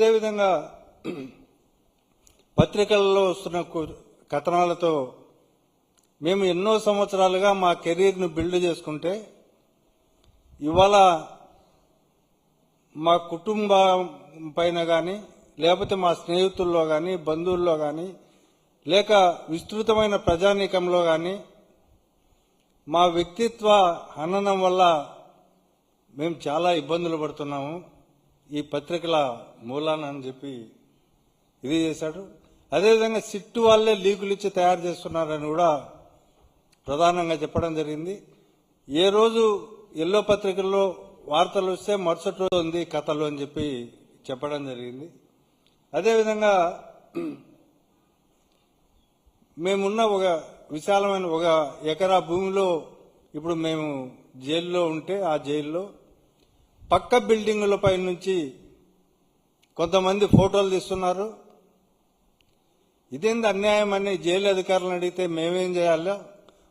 అదేవిధంగా పత్రికలలో వస్తున్న కథనాలతో మేము ఎన్నో సంవత్సరాలుగా మా కెరీర్ను బిల్డ్ చేసుకుంటే ఇవాళ మా కుటుంబం పైన కానీ లేకపోతే మా స్నేహితుల్లో కానీ బంధువుల్లో కానీ లేక విస్తృతమైన ప్రజానీకంలో కానీ మా వ్యక్తిత్వ హననం వల్ల మేము చాలా ఇబ్బందులు పడుతున్నాము. ఈ పత్రికల మూలాన అని చెప్పి ఇది చేశాడు. అదేవిధంగా సిట్టు వాళ్ళే లీకులు ఇచ్చి తయారు చేస్తున్నారని కూడా ప్రధానంగా చెప్పడం జరిగింది. ఏ రోజు ఎల్లో పత్రికల్లో వార్తలు వస్తే మరుసటి రోజు ఉంది కథలు అని చెప్పి చెప్పడం జరిగింది. అదేవిధంగా మేమున్న ఒక విశాలమైన ఒక ఎకరా భూమిలో ఇప్పుడు మేము జైల్లో ఉంటే ఆ జైల్లో పక్క బిల్డింగులపై నుంచి కొంతమంది ఫోటోలు తీస్తున్నారు. ఇదేంది అన్యాయం అని జైలు అధికారులను అడిగితే మేమేం చేయాలో?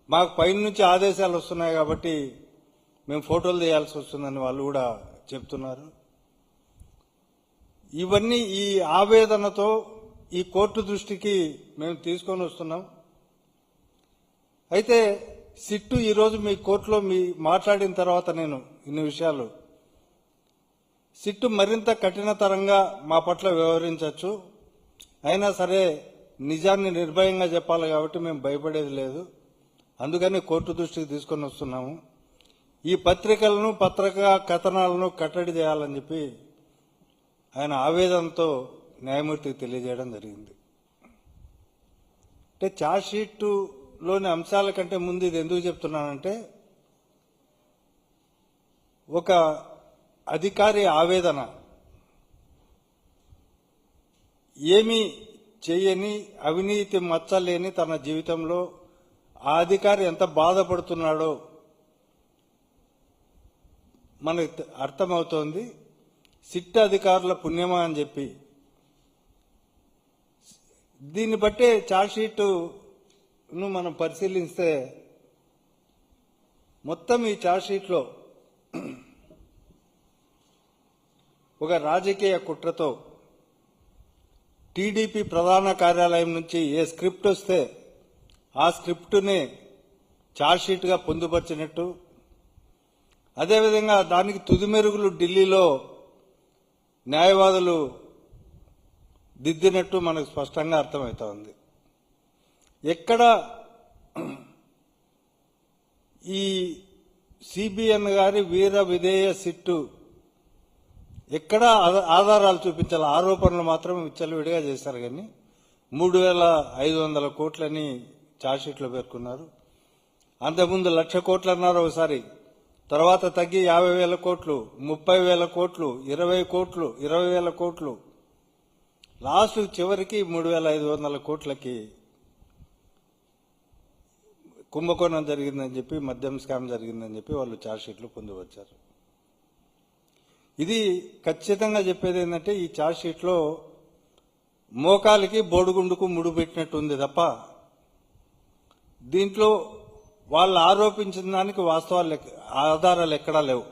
మాకు పైన నుంచి ఆదేశాలు వస్తున్నాయి కాబట్టి మేము ఫోటోలు తీయాల్సి వస్తుందని వాళ్ళు కూడా చెప్తున్నారు. ఇవన్నీ ఈ ఆవేదనతో ఈ కోర్టు దృష్టికి మేము తీసుకొని వస్తున్నాం. అయితే సిట్టు ఈరోజు మీ కోర్టులో మీ మాట్లాడిన తర్వాత నేను ఇన్ని విషయాలు సిట్టు మరింత కఠినతరంగా మా పట్ల వ్యవహరించవచ్చు. అయినా సరే నిజాన్ని నిర్భయంగా చెప్పాలి కాబట్టి మేము భయపడేది లేదు. అందుకని కోర్టు దృష్టికి తీసుకొని వస్తున్నాము. ఈ పత్రికలను పత్రికా కథనాలను కట్టడి చేయాలని చెప్పి ఆయన ఆవేదనతో న్యాయమూర్తికి తెలియజేయడం జరిగింది. అంటే ఛార్జ్షీట్లోని అంశాల కంటే ముందు ఇది ఎందుకు చెప్తున్నానంటే ఒక అధికారి ఆవేదన. ఏమీ చేయని అవినీతి మచ్చలేని తన జీవితంలో ఆ అధికారి ఎంత బాధపడుతున్నాడో మనకు అర్థమవుతోంది. సిట్ అధికారుల పుణ్యమా అని చెప్పి. దీన్ని బట్టే ఛార్జ్షీట్ను మనం పరిశీలిస్తే మొత్తం ఈ ఛార్జ్షీట్లో ఒక రాజకీయ కుట్రతో టీడీపీ ప్రధాన కార్యాలయం నుంచి ఏ స్క్రిప్ట్ వస్తే ఆ స్క్రిప్టుని ఛార్జ్షీట్గా పొందుపరిచినట్టు. అదేవిధంగా దానికి తుది మెరుగులు ఢిల్లీలో న్యాయవాదులు దిద్దినట్టు మనకు స్పష్టంగా అర్థమవుతా ఉంది. ఎక్కడ ఈ సిబిఎన్ గారి వీర విధేయ సిట్టు ఎక్కడ ఆధారాలు చూపించాలి. ఆరోపణలు మాత్రం విచ్చలవిడిగా చేశారు కానీ మూడు వేల ఐదు వందల కోట్లని చార్జ్షీట్లో పేర్కొన్నారు. అంతకుముందు లక్ష కోట్లు అన్నారు ఒకసారి. తర్వాత తగ్గి యాభై వేల కోట్లు ముప్పై వేల కోట్లు ఇరవై కోట్లు ఇరవై వేల కోట్లు. లాస్ట్ చివరికి మూడు వేల ఐదు వందల కోట్లకి కుంభకోణం జరిగిందని చెప్పి మద్యం స్కామ్ జరిగిందని చెప్పి వాళ్ళు చార్జ్షీట్లు పొందువచ్చారు ఇది ఖచ్చితంగా చెప్పేది ఏంటంటే ఈ ఛార్జ్షీట్లో మోకాలికి బోడుగుండుకు ముడు పెట్టినట్టు ఉంది తప్ప దీంట్లో వాళ్ళు ఆరోపించిన దానికి వాస్తవాలు ఆధారాలు ఎక్కడా లేవు.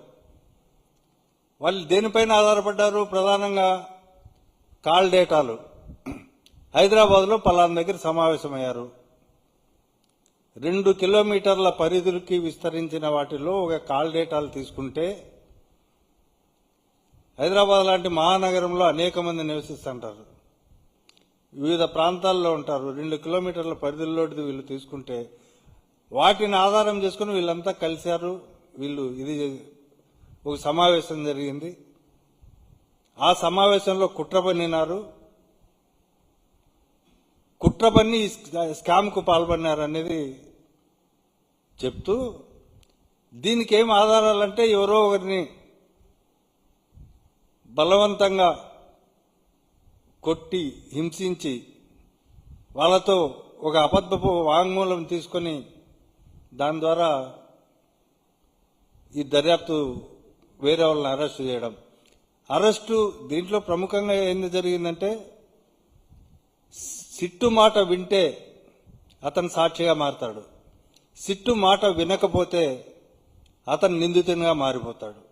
వాళ్ళు దేనిపైన ఆధారపడ్డారు? ప్రధానంగా కాల్ డేటాలు. హైదరాబాద్లో పలానా దగ్గర సమావేశమయ్యారు. రెండు కిలోమీటర్ల పరిధులకి విస్తరించిన వాటిలో ఒక కాల్ డేటాలు తీసుకుంటే హైదరాబాద్ లాంటి మహానగరంలో అనేక మంది నివసిస్తుంటారు. వివిధ ప్రాంతాల్లో ఉంటారు. రెండు కిలోమీటర్ల పరిధిలోటిది వీళ్ళు తీసుకుంటే వాటిని ఆధారం చేసుకుని వీళ్ళంతా కలిశారు. వీళ్ళు ఇది ఒక సమావేశం జరిగింది. ఆ సమావేశంలో కుట్ర పన్నినారు. కుట్ర పన్ని స్కామ్కు పాల్పడినారనేది చెప్తూ దీనికి ఏం ఆధారాలంటే ఎవరో ఒకరిని బలవంతంగా కొట్టి హింసించి వాళ్ళతో ఒక అబద్ధపు వాంగ్మూలం తీసుకొని దాని ద్వారా ఈ దర్యాప్తు వేరే వాళ్ళని అరెస్ట్ చేయడం. అరెస్టు దీంట్లో ప్రముఖంగా ఏంది జరిగిందంటే సిట్టు మాట వింటే అతను సాక్షిగా మారతాడు. సిట్టు మాట వినకపోతే అతను నిందితునిగా మారిపోతాడు.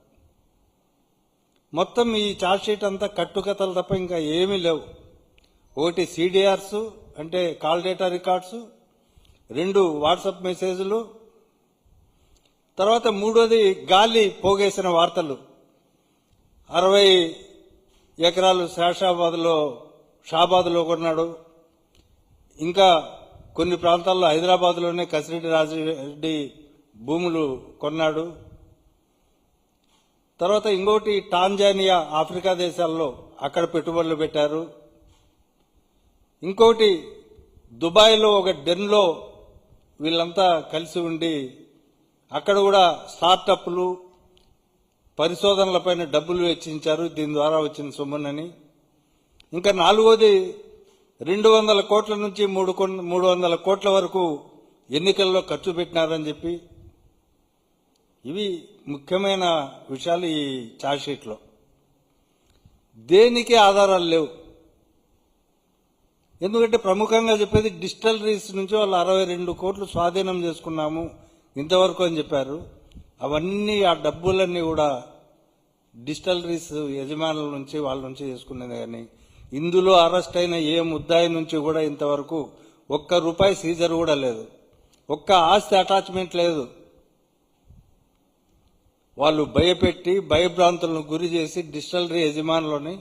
మొత్తం ఈ షీట్ అంతా కట్టుకథలు తప్ప ఇంకా ఏమీ లేవు. ఒకటి సిడిఆర్స్ అంటే కాల్ డేటా రికార్డ్స్ రెండు వాట్సాప్ మెసేజ్లు తర్వాత మూడోది గాలి పోగేసిన వార్తలు. అరవై ఎకరాలు శేషాబాద్లో షాబాద్లో కొన్నాడు. ఇంకా కొన్ని ప్రాంతాల్లో హైదరాబాద్లోనే కసిరెడ్డి రాజిరెడ్డి భూములు కొన్నాడు. తర్వాత ఇంకోటి టాంజానియా ఆఫ్రికా దేశాల్లో అక్కడ పెట్టుబడులు పెట్టారు. ఇంకోటి దుబాయ్లో ఒక డెన్లో వీళ్ళంతా కలిసి ఉండి అక్కడ కూడా స్టార్టప్లు పరిశోధనలపైన డబ్బులు వెచ్చించారు. దీని ద్వారా వచ్చిన సొమ్మునని. ఇంకా నాలుగోది రెండు వందల కోట్ల నుంచి మూడు మూడు వందల కోట్ల వరకు ఎన్నికల్లో ఖర్చు పెట్టినారని చెప్పి. ఇవి ముఖ్యమైన విషయాలు ఈ షీట్లో. దేనికి ఆధారాలు లేవు? ఎందుకంటే ప్రముఖంగా చెప్పేది డిస్టలరీస్ నుంచి వాళ్ళు అరవై రెండు కోట్లు స్వాధీనం చేసుకున్నాము ఇంతవరకు అని చెప్పారు. అవన్నీ ఆ డబ్బులన్నీ కూడా డిస్టలరీస్ యజమానుల నుంచి వాళ్ళ నుంచి చేసుకునేది కానీ ఇందులో అరెస్ట్ అయిన ఏ ముద్దాయి నుంచి కూడా ఇంతవరకు ఒక్క రూపాయి సీజర్ కూడా లేదు. ఒక్క ఆస్తి అటాచ్మెంట్ లేదు. వాళ్ళు భయపెట్టి భయభ్రాంతులను గురి చేసి డిస్టలరీ యజమానులని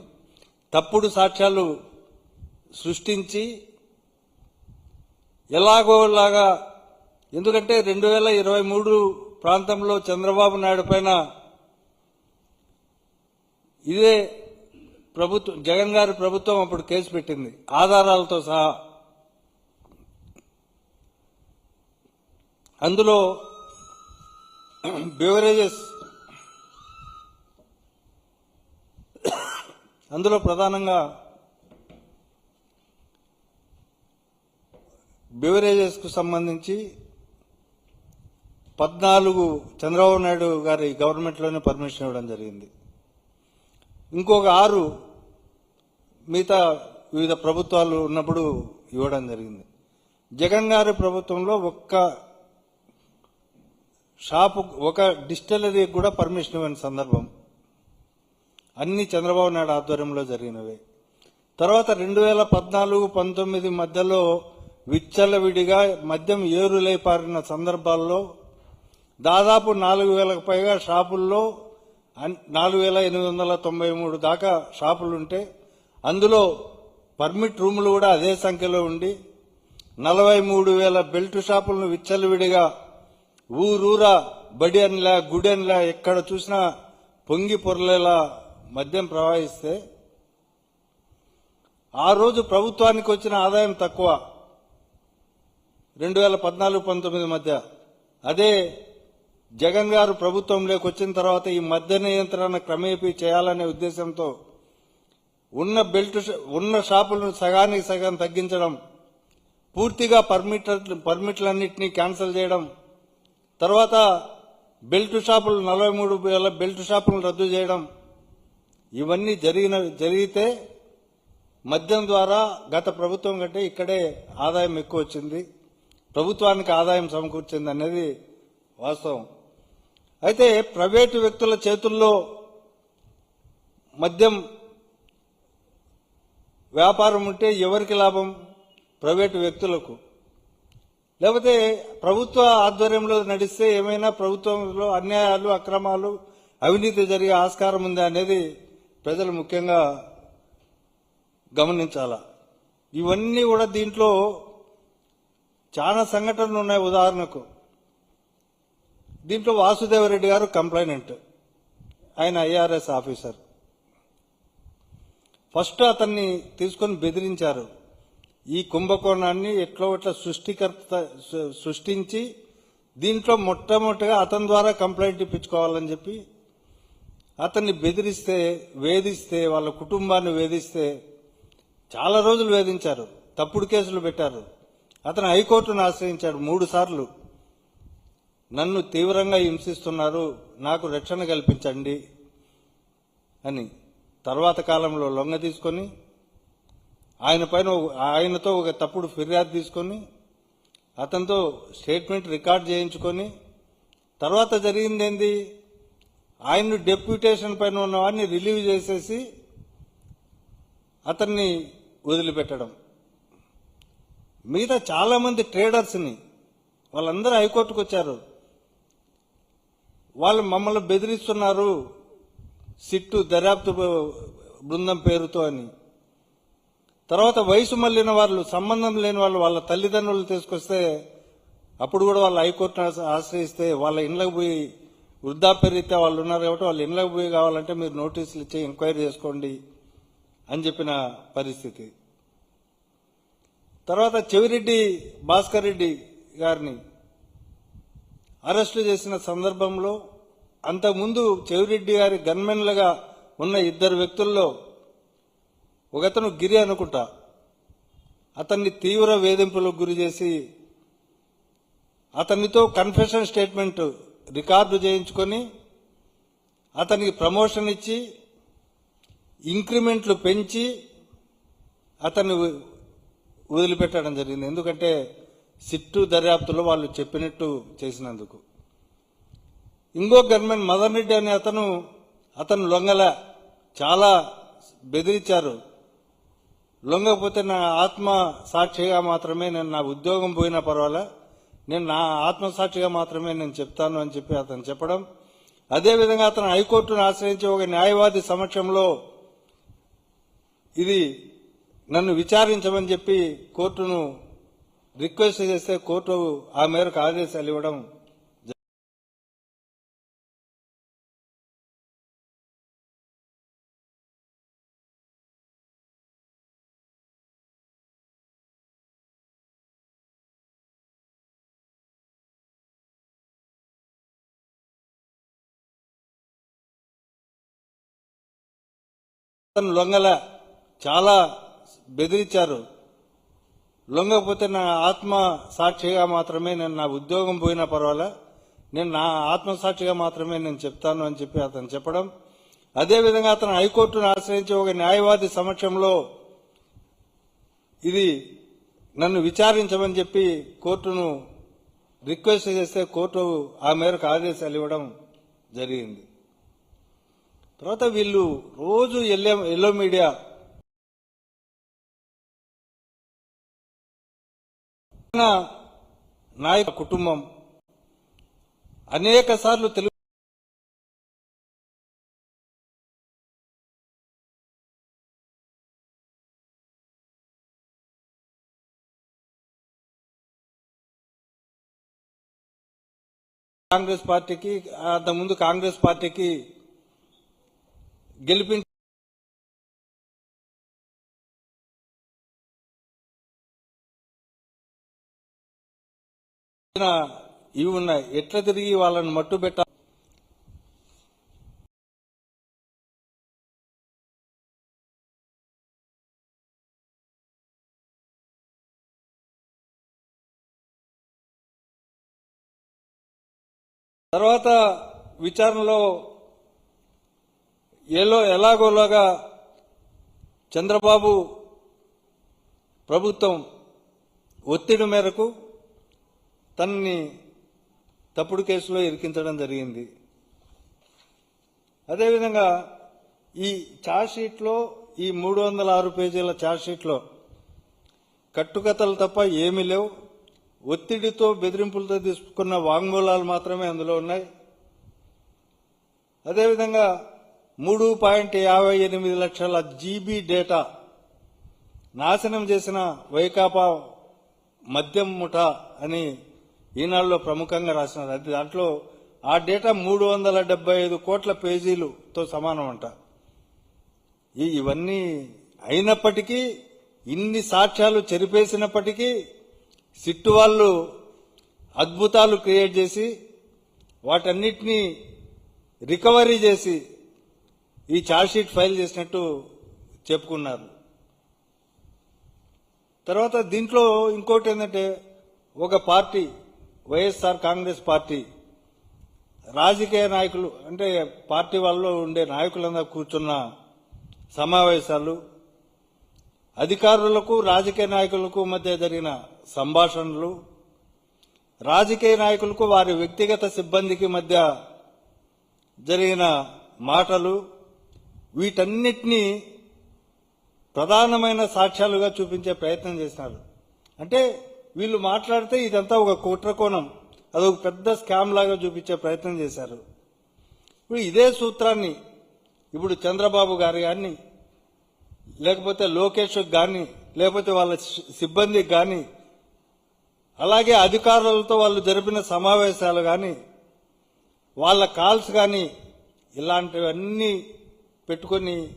తప్పుడు సాక్ష్యాలు సృష్టించి ఎలాగోలాగా ఎందుకంటే రెండు వేల ఇరవై మూడు ప్రాంతంలో చంద్రబాబు నాయుడు పైన ఇదే ప్రభుత్వం జగన్ గారి ప్రభుత్వం అప్పుడు కేసు పెట్టింది. ఆధారాలతో సహా. అందులో బెవరేజెస్ అందులో ప్రధానంగా బెవరేజెస్కు సంబంధించి పద్నాలుగు చంద్రబాబు నాయుడు గారి గవర్నమెంట్లోనే పర్మిషన్ ఇవ్వడం జరిగింది. ఇంకొక ఆరు మిగతా వివిధ ప్రభుత్వాలు ఉన్నప్పుడు ఇవ్వడం జరిగింది. జగన్ గారి ప్రభుత్వంలో ఒక్క షాపు ఒక డిస్టిలరీకి కూడా పర్మిషన్ ఇవ్వని సందర్భం అన్ని చంద్రబాబు నాయుడు ఆధ్వర్యంలో జరిగినవే. తర్వాత రెండు వేల పద్నాలుగు పంతొమ్మిది మధ్యలో విచ్చలవిడిగా మద్యం ఏరులై పారిన సందర్భాల్లో దాదాపు నాలుగు వేలకు పైగా షాపుల్లో అన్- నాలుగు వేల ఎనిమిది వందల తొంభై మూడు దాకా షాపులుంటే అందులో పర్మిట్ రూములు కూడా అదే సంఖ్యలో ఉండి నలభై మూడు వేల బెల్ట్ షాపులను విచ్చలవిడిగా ఊరూరా బడి అనిలా గుడి అనిలా ఎక్కడ చూసినా పొంగి పొరలేలా మద్యం ప్రవహిస్తే ఆ రోజు ప్రభుత్వానికి వచ్చిన ఆదాయం తక్కువ. రెండు వేల పద్నాలుగు పంతొమ్మిది మధ్య. అదే జగన్ గారు ప్రభుత్వంలోకి వచ్చిన తర్వాత ఈ మద్య నియంత్రణ క్రమేపీ చేయాలనే ఉద్దేశంతో ఉన్న బెల్ట్ షా- ఉన్న షాపులను సగానికి సగం తగ్గించడం పూర్తిగా పర్మిట్ పర్మిట్లన్నింటినీ క్యాన్సిల్ చేయడం తర్వాత బెల్ట్ షాపులు నలభై మూడు వేల బెల్ట్ షాపులను రద్దు చేయడం ఇవన్నీ జరిగిన జరిగితే మద్యం ద్వారా గత ప్రభుత్వం కంటే ఇక్కడే ఆదాయం ఎక్కువ వచ్చింది. ప్రభుత్వానికి ఆదాయం సమకూర్చింది అనేది వాస్తవం. అయితే ప్రైవేటు వ్యక్తుల చేతుల్లో మద్యం వ్యాపారం ఉంటే ఎవరికి లాభం? ప్రైవేటు వ్యక్తులకు. లేకపోతే ప్రభుత్వ ఆధ్వర్యంలో నడిస్తే ఏమైనా ప్రభుత్వంలో అన్యాయాలు అక్రమాలు అవినీతి జరిగే ఆస్కారం ఉంది అనేది ప్రజలు ముఖ్యంగా గమనించాలా? ఇవన్నీ కూడా దీంట్లో చాలా సంఘటనలు ఉన్నాయి. ఉదాహరణకు దీంట్లో వాసుదేవరెడ్డి గారు కంప్లైనెంట్. ఆయన ఐఆర్ఎస్ ఆఫీసర్. ఫస్ట్ అతన్ని తీసుకొని బెదిరించారు. ఈ కుంభకోణాన్ని ఎట్లో ఎట్లా సృష్టికర్త సృష్టించి దీంట్లో మొట్టమొదటిగా అతని ద్వారా కంప్లైంట్ ఇప్పించుకోవాలని చెప్పి అతన్ని బెదిరిస్తే వేధిస్తే వాళ్ళ కుటుంబాన్ని వేధిస్తే చాలా రోజులు వేధించారు. తప్పుడు కేసులు పెట్టారు. అతను హైకోర్టును ఆశ్రయించాడు మూడు సార్లు. నన్ను తీవ్రంగా హింసిస్తున్నారు నాకు రక్షణ కల్పించండి అని తర్వాత కాలంలో లొంగ తీసుకొని ఆయన పైన ఆయనతో ఒక తప్పుడు ఫిర్యాదు తీసుకొని అతనితో స్టేట్మెంట్ రికార్డ్ చేయించుకొని తర్వాత జరిగిందేంది? ఆయన డెప్యూటేషన్ పైన ఉన్న వాడిని రిలీవ్ చేసేసి అతన్ని వదిలిపెట్టడం. మిగతా చాలామంది ట్రేడర్స్ని వాళ్ళందరూ హైకోర్టుకు వచ్చారు. వాళ్ళు మమ్మల్ని బెదిరిస్తున్నారు సిట్టు దర్యాప్తు బృందం పేరుతో అని. తర్వాత వయసు మళ్ళిన వాళ్ళు సంబంధం లేని వాళ్ళు వాళ్ళ తల్లిదండ్రులు తీసుకొస్తే అప్పుడు కూడా వాళ్ళు హైకోర్టును ఆశ్రయిస్తే వాళ్ళ ఇండ్లకు పోయి వృద్ధాప్య రీత్యా వాళ్ళు ఉన్నారు కాబట్టి వాళ్ళు ఇండ్లకు పోయి కావాలంటే మీరు నోటీసులు ఇచ్చి ఎంక్వైరీ చేసుకోండి అని చెప్పిన పరిస్థితి. తర్వాత చెవిరెడ్డి భాస్కర్ రెడ్డి గారిని అరెస్టు చేసిన సందర్భంలో అంతకుముందు చెవిరెడ్డి గారి గన్మెన్లుగా ఉన్న ఇద్దరు వ్యక్తుల్లో ఒకతను గిరి అనుకుంటా అతన్ని తీవ్ర వేధింపులకు గురి చేసి అతనితో కన్ఫెషన్ స్టేట్మెంట్ రికార్డు చేయించుకొని అతనికి ప్రమోషన్ ఇచ్చి ఇంక్రిమెంట్లు పెంచి అతన్ని వదిలిపెట్టడం జరిగింది. ఎందుకంటే సిట్టు దర్యాప్తులో వాళ్ళు చెప్పినట్టు చేసినందుకు. ఇంకో గవర్నమెంట్ మదన్ రెడ్డి అనే అతను అతను లొంగల చాలా బెదిరించారు. లొంగకపోతే నా ఆత్మ సాక్షిగా మాత్రమే నేను నా ఉద్యోగం పోయినా పర్వాలే? నేను నా ఆత్మసాక్షిగా మాత్రమే నేను చెప్తాను అని చెప్పి అతను చెప్పడం. అదేవిధంగా అతను హైకోర్టును ఆశ్రయించి ఒక న్యాయవాది సమక్షంలో ఇది నన్ను విచారించమని చెప్పి కోర్టును రిక్వెస్ట్ చేస్తే కోర్టు ఆ మేరకు ఆదేశాలు ఇవ్వడం లొంగల చాలా బెదిరించారు. లొంగకపోతే నా ఆత్మ సాక్షిగా మాత్రమే నేను నా ఉద్యోగం పోయినా పర్వాలే నేను నా ఆత్మ సాక్షిగా మాత్రమే నేను చెప్తాను అని చెప్పి అతను చెప్పడం. అదేవిధంగా అతను హైకోర్టును ఆశ్రయించి ఒక న్యాయవాది సమక్షంలో ఇది నన్ను విచారించమని చెప్పి కోర్టును రిక్వెస్ట్ చేస్తే కోర్టు ఆ మేరకు ఆదేశాలు ఇవ్వడం జరిగింది. తర్వాత వీళ్ళు రోజు ఎల్లో ఎల్లో మీడియా నాయక కుటుంబం. అనేక సార్లు తెలుగు కాంగ్రెస్ పార్టీకి అంతకుముందు కాంగ్రెస్ పార్టీకి గెలిపి ఇవి ఉన్నాయి. ఎట్లా తిరిగి వాళ్ళని మట్టు పెట్ట తర్వాత విచారణలో ఏలో ఎలాగోలాగా చంద్రబాబు ప్రభుత్వం ఒత్తిడి మేరకు తనని తప్పుడు కేసులో ఇరికించడం జరిగింది. అదేవిధంగా ఈ ఛార్జ్షీట్లో ఈ మూడు వందల ఆరు పేజీల ఛార్జ్షీట్లో కట్టుకథలు తప్ప ఏమీ లేవు. ఒత్తిడితో బెదిరింపులతో తీసుకున్న వాంగ్మూలాలు మాత్రమే అందులో ఉన్నాయి. అదేవిధంగా మూడు పాయింట్ యాభై ఎనిమిది లక్షల జీబీ డేటా నాశనం చేసిన వైకాపా మద్యం ముఠ అని ఈనాడులో ప్రముఖంగా రాసినారు. అది దాంట్లో ఆ డేటా మూడు వందల డెబ్బై ఐదు కోట్ల పేజీలుతో సమానం అంట ఈ- ఇవన్నీ అయినప్పటికీ ఇన్ని సాక్ష్యాలు చెరిపేసినప్పటికీ సిట్టు వాళ్ళు అద్భుతాలు క్రియేట్ చేసి వాటన్నిటినీ రికవరీ చేసి ఈ ఛార్జ్షీట్ ఫైల్ చేసినట్టు చెప్పుకున్నారు. తర్వాత దీంట్లో ఇంకోటి ఏంటంటే ఒక పార్టీ వైఎస్ఆర్ కాంగ్రెస్ పార్టీ రాజకీయ నాయకులు అంటే పార్టీ వాళ్ళలో ఉండే నాయకులందరూ కూర్చున్న సమావేశాలు అధికారులకు రాజకీయ నాయకులకు మధ్య జరిగిన సంభాషణలు రాజకీయ నాయకులకు వారి వ్యక్తిగత సిబ్బందికి మధ్య జరిగిన మాటలు వీటన్నిటినీ ప్రధానమైన సాక్ష్యాలుగా చూపించే ప్రయత్నం చేసినారు. అంటే వీళ్ళు మాట్లాడితే ఇదంతా ఒక కుట్రకోణం. అదొక పెద్ద స్కామ్ లాగా చూపించే ప్రయత్నం చేశారు. ఇప్పుడు ఇదే సూత్రాన్ని ఇప్పుడు చంద్రబాబు గారు కానీ లేకపోతే లోకేష్ కానీ లేకపోతే వాళ్ళ సి- సిబ్బందికి కానీ అలాగే అధికారులతో వాళ్ళు జరిపిన సమావేశాలు కానీ వాళ్ళ కాల్స్ కానీ ఇలాంటివన్నీ పెట్టుకొని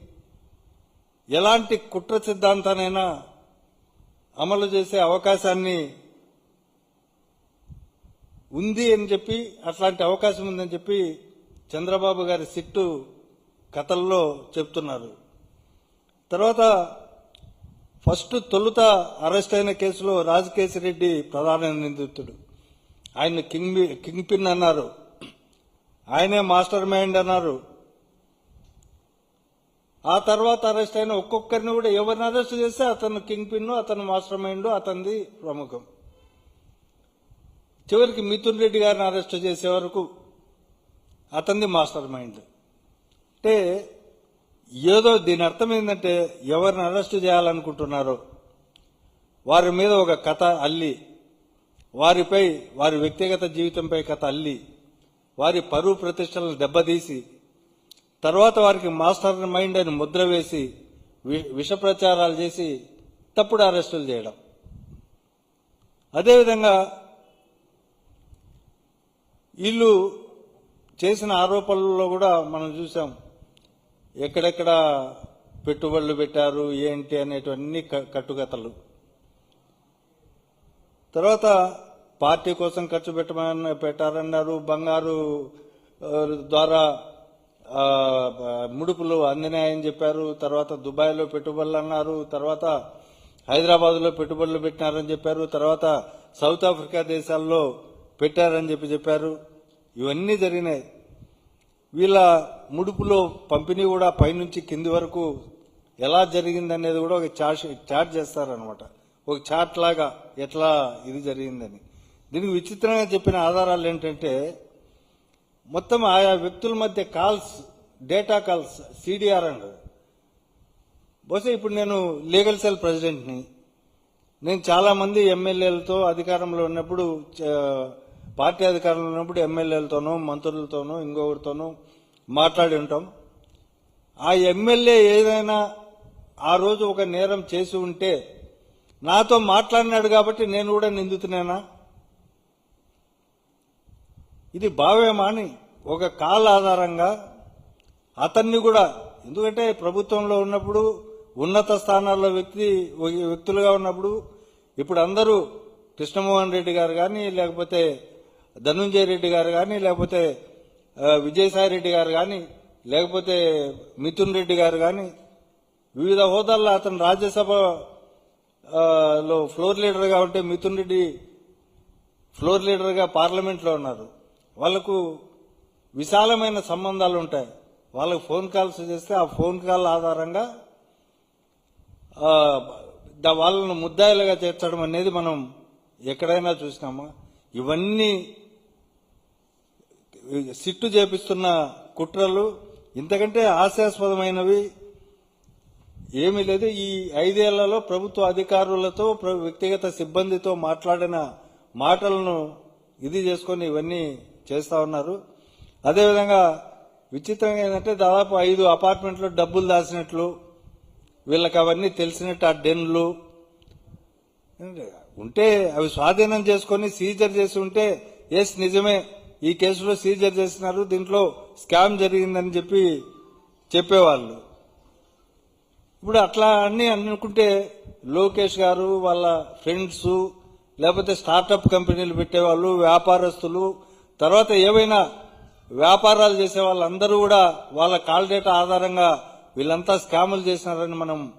ఎలాంటి కుట్ర సిద్ధాంతానైనా అమలు చేసే అవకాశాన్ని ఉంది అని చెప్పి అట్లాంటి అవకాశం ఉందని చెప్పి చంద్రబాబు గారి సిట్టు కథల్లో చెప్తున్నారు. తర్వాత ఫస్ట్ తొలుత అరెస్ట్ అయిన కేసులో రాజకేశి రెడ్డి ప్రధాన నిందితుడు. ఆయన కింగ్ కింగ్ పిన్ అన్నారు. ఆయనే మాస్టర్ మైండ్ అన్నారు. ఆ తర్వాత అరెస్ట్ అయిన ఒక్కొక్కరిని కూడా ఎవరిని అరెస్ట్ చేస్తే అతను కింగ్ పిన్ అతను మాస్టర్ మైండ్ అతనిది ప్రముఖం. చివరికి మిథున్ రెడ్డి గారిని అరెస్ట్ చేసే వరకు అతనిది మాస్టర్ మైండ్ అంటే ఏదో దీని అర్థం ఏంటంటే ఎవరిని అరెస్ట్ చేయాలనుకుంటున్నారో వారి మీద ఒక కథ అల్లి వారిపై వారి వ్యక్తిగత జీవితంపై కథ అల్లి వారి పరువు ప్రతిష్టలను దెబ్బతీసి తర్వాత వారికి మాస్టర్ మైండ్ అని ముద్ర వేసి వి- విష ప్రచారాలు చేసి తప్పుడు అరెస్టులు చేయడం. అదేవిధంగా వీళ్ళు చేసిన ఆరోపణల్లో కూడా మనం చూసాం. ఎక్కడెక్కడ పెట్టుబడులు పెట్టారు ఏంటి అనేటువన్నీ క- కట్టుకథలు. తర్వాత పార్టీ కోసం ఖర్చు పెట్టమని పెట్టారన్నారు. బంగారు ద్వారా ముడుపులు అందినాయని చెప్పారు. తర్వాత దుబాయ్లో పెట్టుబడులు అన్నారు. తర్వాత హైదరాబాద్లో పెట్టుబడులు పెట్టినారని చెప్పారు. తర్వాత సౌత్ ఆఫ్రికా దేశాల్లో పెట్టారని చెప్పి చెప్పారు. ఇవన్నీ జరిగినాయి. వీళ్ళ ముడుపులో పంపిణీ కూడా పైనుంచి కింది వరకు ఎలా జరిగిందనేది కూడా ఒక చార్ట్ చార్ట్ చేస్తారనమాట ఒక చార్ట్ లాగా ఎట్లా ఇది జరిగిందని. దీనికి విచిత్రంగా చెప్పిన ఆధారాలు ఏంటంటే మొత్తం ఆయా వ్యక్తుల మధ్య calls data calls CDR and బహుశా ఇప్పుడు నేను లీగల్ సెల్ ప్రెసిడెంట్ని. నేను చాలామంది ఎమ్మెల్యేలతో అధికారంలో ఉన్నప్పుడు పార్టీ అధికారంలో ఉన్నప్పుడు ఎమ్మెల్యేలతోనూ మంత్రులతోనూ ఇంకొకరితోనూ మాట్లాడి ఉంటాం. ఆ ఎమ్మెల్యే ఏదైనా ఆ రోజు ఒక నేరం చేసి ఉంటే నాతో మాట్లాడినాడు కాబట్టి నేను కూడా నిందితునేనా? ఇది భావ్యమా అని ఒక కాల్ ఆధారంగా అతన్ని కూడా ఎందుకంటే ప్రభుత్వంలో ఉన్నప్పుడు ఉన్నత స్థానాల్లో వ్యక్తి వ్యక్తులుగా ఉన్నప్పుడు ఇప్పుడు అందరూ కృష్ణమోహన్ రెడ్డి గారు కానీ లేకపోతే ధనుంజయ రెడ్డి గారు కానీ లేకపోతే విజయసాయి రెడ్డి గారు కానీ లేకపోతే మిథున్ రెడ్డి గారు కానీ వివిధ హోదాల్లో అతను రాజ్యసభ లో ఫ్లోర్ లీడర్గా ఉంటే మిథున్ రెడ్డి ఫ్లోర్ లీడర్గా పార్లమెంట్లో ఉన్నారు. వాళ్ళకు విశాలమైన సంబంధాలు ఉంటాయి. వాళ్ళకు ఫోన్ కాల్స్ చేస్తే ఆ ఫోన్ కాల్ ఆధారంగా వాళ్ళను ముద్దాయిలుగా చేర్చడం అనేది మనం ఎక్కడైనా చూసినామా? ఇవన్నీ సిట్టు చేపిస్తున్న కుట్రలు ఇంతకంటే హాస్యాస్పదమైనవి ఏమీ లేదు. ఈ ఐదేళ్ళలో ప్రభుత్వ అధికారులతో వ్యక్తిగత సిబ్బందితో మాట్లాడిన మాటలను ఇది చేసుకొని ఇవన్నీ చేస్తూ ఉన్నారు. అదేవిధంగా విచిత్రంగా ఏంటంటే దాదాపు ఐదు అపార్ట్మెంట్లో డబ్బులు దాచినట్లు వీళ్ళకి అవన్నీ తెలిసినట్టు ఆ డెన్లు. ఉంటే అవి స్వాధీనం చేసుకొని సీజర్ చేసి ఉంటే ఎస్ నిజమే ఈ కేసులో సీజర్ చేసినారు దీంట్లో స్కామ్ జరిగిందని చెప్పి చెప్పేవాళ్ళు. ఇప్పుడు అట్లా అన్ని అనుకుంటే లోకేష్ గారు వాళ్ళ ఫ్రెండ్స్ లేకపోతే స్టార్టప్ కంపెనీలు పెట్టేవాళ్ళు వ్యాపారస్తులు తర్వాత ఏవైనా వ్యాపారాలు చేసే వాళ్ళందరూ కూడా వాళ్ళ కాల్ డేటా ఆధారంగా వీళ్ళంతా స్కాములు చేసినారని మనం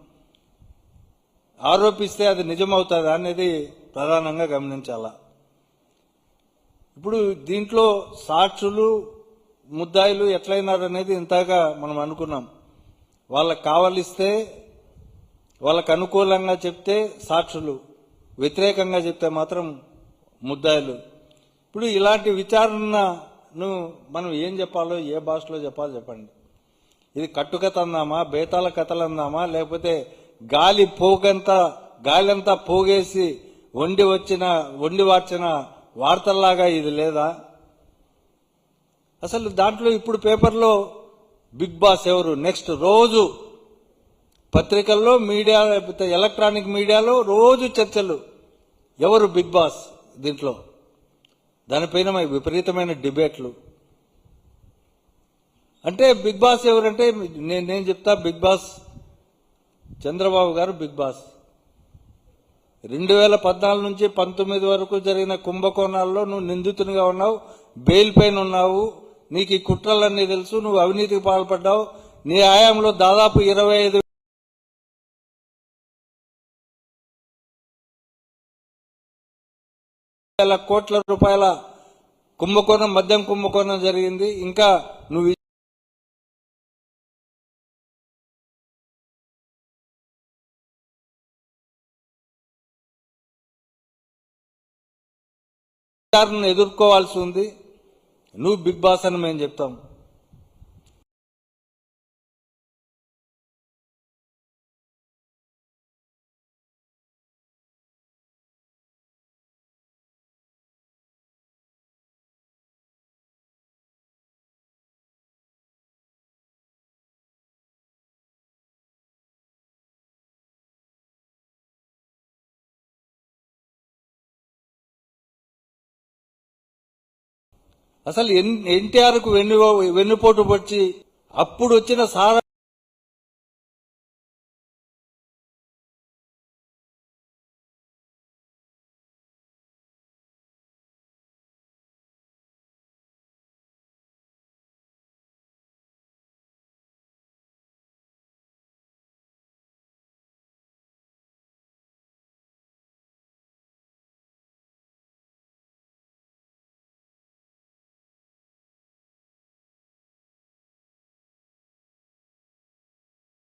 ఆరోపిస్తే అది నిజమవుతుంది అనేది ప్రధానంగా గమనించాలా. ఇప్పుడు దీంట్లో సాక్షులు ముద్దాయిలు ఎట్లయినారనేది ఇంతగా మనం అనుకున్నాం. వాళ్ళకి కావలిస్తే వాళ్ళకు అనుకూలంగా చెప్తే సాక్షులు వ్యతిరేకంగా చెప్తే మాత్రం ముద్దాయిలు. ఇప్పుడు ఇలాంటి విచారణను మనం ఏం చెప్పాలో ఏ భాషలో చెప్పాలో చెప్పండి. ఇది కట్టుకథ అందామా బేతాల కథలు అందామా లేకపోతే గాలి పోగంతా గాలంతా పోగేసి వండి వచ్చిన వండి వార్చిన వార్తల్లాగా ఇది లేదా? అసలు దాంట్లో ఇప్పుడు పేపర్లో బిగ్ బాస్ ఎవరు? నెక్స్ట్ రోజు పత్రికల్లో మీడియా లేకపోతే ఎలక్ట్రానిక్ మీడియాలో రోజు చర్చలు. ఎవరు బిగ్ బాస్ దీంట్లో? దానిపైన విపరీతమైన డిబేట్లు. అంటే బిగ్ బాస్ ఎవరంటే నేను నేను చెప్తా బిగ్ బాస్ చంద్రబాబు గారు బిగ్ బాస్. రెండు వేల పద్నాలుగు నుంచి పంతొమ్మిది వరకు జరిగిన కుంభకోణాల్లో నువ్వు నిందితునిగా ఉన్నావు బెయిల్ పైన ఉన్నావు నీకు ఈ కుట్రలన్నీ తెలుసు నువ్వు అవినీతికి పాల్పడ్డావు నీ ఆయాంలో దాదాపు ఇరవై వేల కోట్ల రూపాయల కుంభకోణం మద్యం కుంభకోణం జరిగింది. ఇంకా నువ్వు విచారణను ఎదుర్కోవాల్సి ఉంది. నువ్వు బిగ్ బాస్ అని మేము చెప్తాం. అసలు ఎన్టీఆర్కు వెన్ను వెన్నుపోటు వచ్చి అప్పుడు వచ్చిన సారా